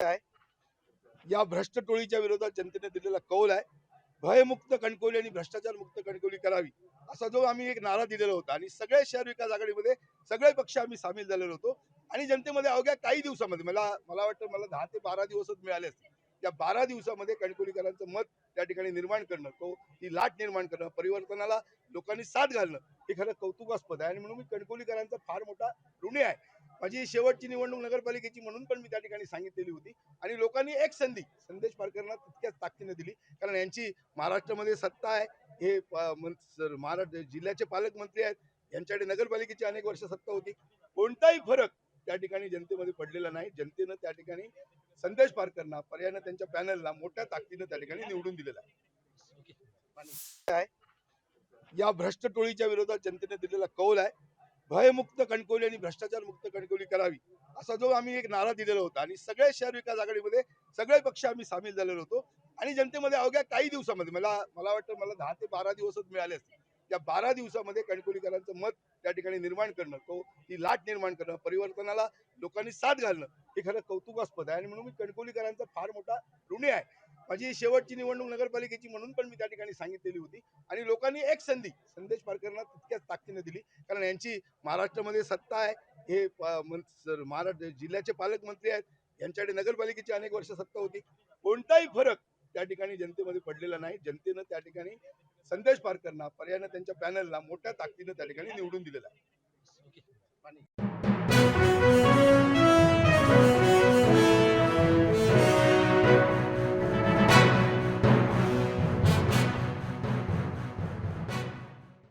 आहे. या भ्रष्ट टोळीच्या विरोधात जनतेने दिलेला कौल आहे. भयमुक्त कणकवली आणि भ्रष्टाचार मुक्त कणकवली करावी असा जो आम्ही एक नारा दिलेला होता आणि सगळ्या शहर विकास आघाडीमध्ये सगळे पक्ष आम्ही सामील झालेलो होतो. आणि जनतेमध्ये अवघ्या काही दिवसामध्ये मला मला वाटतं मला दहा ते बारा दिवसच मिळाले असतील त्या बारा दिवसामध्ये कणकवलीकरांचं मत त्या ठिकाणी निर्माण करणं तो ती लाट निर्माण करणं परिवर्तनाला लोकांनी साथ घालणं हे खरं कौतुकास्पद आहे. आणि म्हणून मी कणकवलीकरांचा फार मोठा ऋणी आहे. माझी शेवटची निवडणूक नगरपालिकेची म्हणून पण मी त्या ठिकाणी सांगितलेली होती. आणि लोकांनी एक संधी संदेश पारकरांना तितक्याच ताकदीने दिली. कारण यांची महाराष्ट्रामध्ये सत्ता आहे. हे महाराष्ट्र जिल्ह्याचे पालकमंत्री आहेत. यांच्याकडे नगरपालिकेची अनेक वर्ष सत्ता होती. कोणताही फरक त्या ठिकाणी जनतेमध्ये पडलेला नाही. जनतेनं त्या ठिकाणी संदेश पारकरांना पर्यायानं त्यांच्या पॅनलला मोठ्या ताकदीनं त्या ठिकाणी निवडून दिलेला आहे. या भ्रष्ट टोळीच्या विरोधात जनतेने दिलेला कौल आहे. भयमुक्त कणकवली आणि भ्रष्टाचार मुक्त कणकवली करावी असा जो आम्ही एक नारा दिलेला होता. आणि सगळे शहर विकास आघाडीमध्ये सगळे पक्ष आम्ही सामील झालेलो होतो. आणि जनतेमध्ये अवघ्या काही दिवसामध्ये मला मला वाटतं मला दहा ते बारा दिवसच मिळाले असते त्या बारा दिवसामध्ये कणकवलीकरांचं मत त्या ठिकाणी निर्माण करणं तो ती लाट निर्माण करणं परिवर्तनाला लोकांनी साथ घालणं हे खरं कौतुकास्पद आहे. आणि म्हणून मी कणकवलीकरांचा फार मोठा ऋणी आहे. माझी शेवटची निवडणूक नगरपालिकेची म्हणून पण मी त्या ठिकाणी सांगितलेली होती. आणि लोकांनी एक संधी संदेश पारकरांना तितक्याच ताकदीने दिली. कारण यांची महाराष्ट्रामध्ये सत्ता आहे. हे महाराष्ट्र जिल्ह्याचे पालकमंत्री आहेत. यांच्याकडे नगरपालिकेची अनेक वर्ष सत्ता होती. कोणताही फरक त्या ठिकाणी जनतेमध्ये पडलेला नाही. जनतेनं त्या ठिकाणी संदेश पारकरांना पर्यायानं त्यांच्या पॅनलला मोठ्या ताकदीनं त्या ठिकाणी निवडून दिलेला आहे.